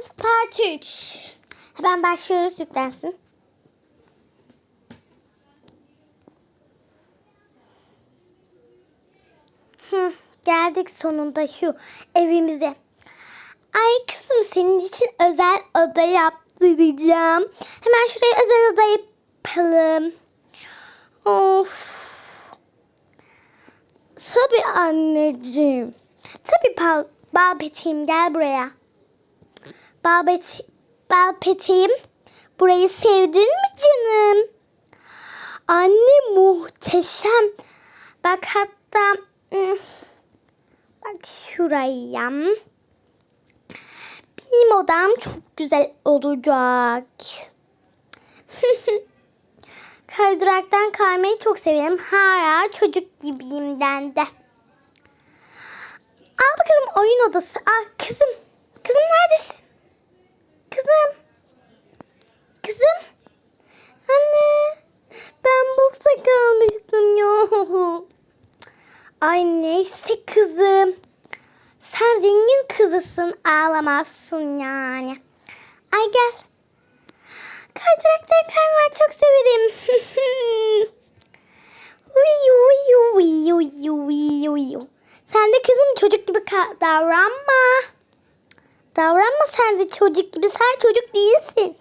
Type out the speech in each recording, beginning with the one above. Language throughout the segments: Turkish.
Sims Part 3. Hemen başlıyoruz yüklensin. Hı, geldik sonunda şu evimize. Ay kızım senin için özel oda yaptıracağım. Hemen şuraya özel oda yapalım. Of. Tabii anneciğim. Tabii pal Balpetiğim gel buraya. Balpet Balpetiğim burayı sevdin mi canım? Anne muhteşem. Bak hatta bak şuraya. Benim odam çok güzel olacak. Kaydıraktan kaymayı çok severim. Hala çocuk gibiyim de. Al bakalım oyun odası. Al kızım. Kızım. Kızım. Anne. Ben burada kalmıştım ya. Ay neyse kızım. Sen zengin kızısın. Ağlamazsın yani. Ay gel. Kaydıraktan kaymak çok severim. Sen de kızım çocuk gibi davranma. Davranma sen de çocuk gibi. Sen çocuk değilsin.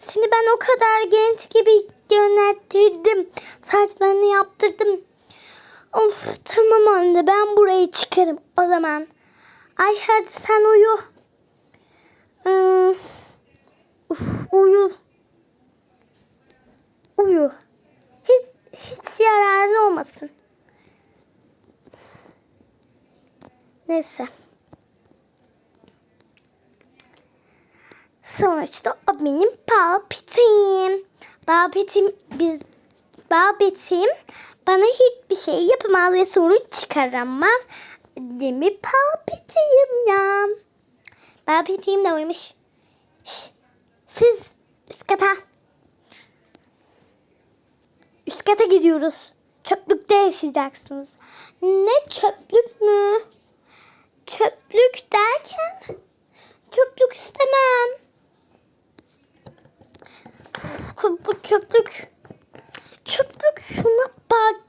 Seni ben o kadar genç gibi yönettirdim. Saçlarını yaptırdım. Of tamam anne ben burayı çıkarım o zaman. Ay hadi sen uyu. Hmm. Uf, uyu. Uyu. Hiç, hiç yararlı olmasın. Neyse. Sonuçta o benim palpitim. Palpitim biz Palpitim bana hiçbir şey yapamaz ve sorun çıkaramaz. Değil mi palpitim ya? Palpitim de uyumuş. Şş, siz üst kata. Üst kata gidiyoruz. Çöplükte yaşayacaksınız. Ne çöplük mü? Çöplük derken çöplük istemem. Bu. Çöplük şuna bak.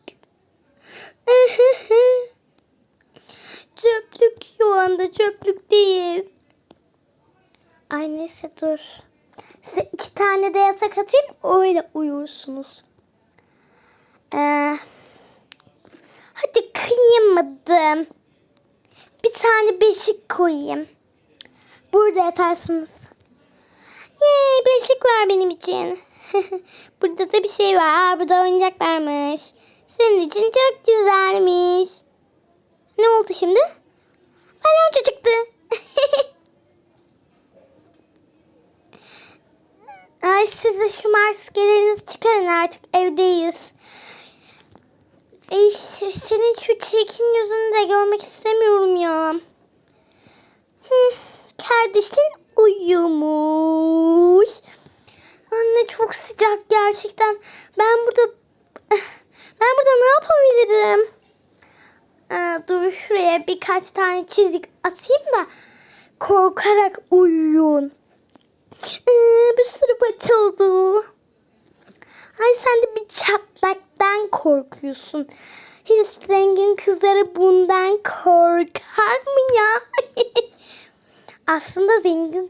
çöplük şu anda çöplük değil. Ay neyse dur. Size iki tane de yatak atayım öyle uyursunuz. Ee, hadi kıyamadım. Bir tane beşik koyayım. Burada yatarsınız. Yay, beşik var benim için. Burada da bir şey var. Burada oyuncak varmış. Senin için çok güzelmiş. Ne oldu şimdi? Baloncu çıktı. Ay size şu maskelerinizi çıkarın artık evdeyiz. Ay, senin şu çirkin yüzünü de görmek istemiyorum ya. Hı, kardeşin uyumuş. Anne çok sıcak gerçekten. Ben burada ben burada ne yapabilirim? Aa, dur şuraya birkaç tane çizik atayım da korkarak uyuyun. Ee, oldu. Ay sen de bir çatlaktan korkuyorsun. Hiç zengin kızları bundan korkar mı ya? Aslında zengin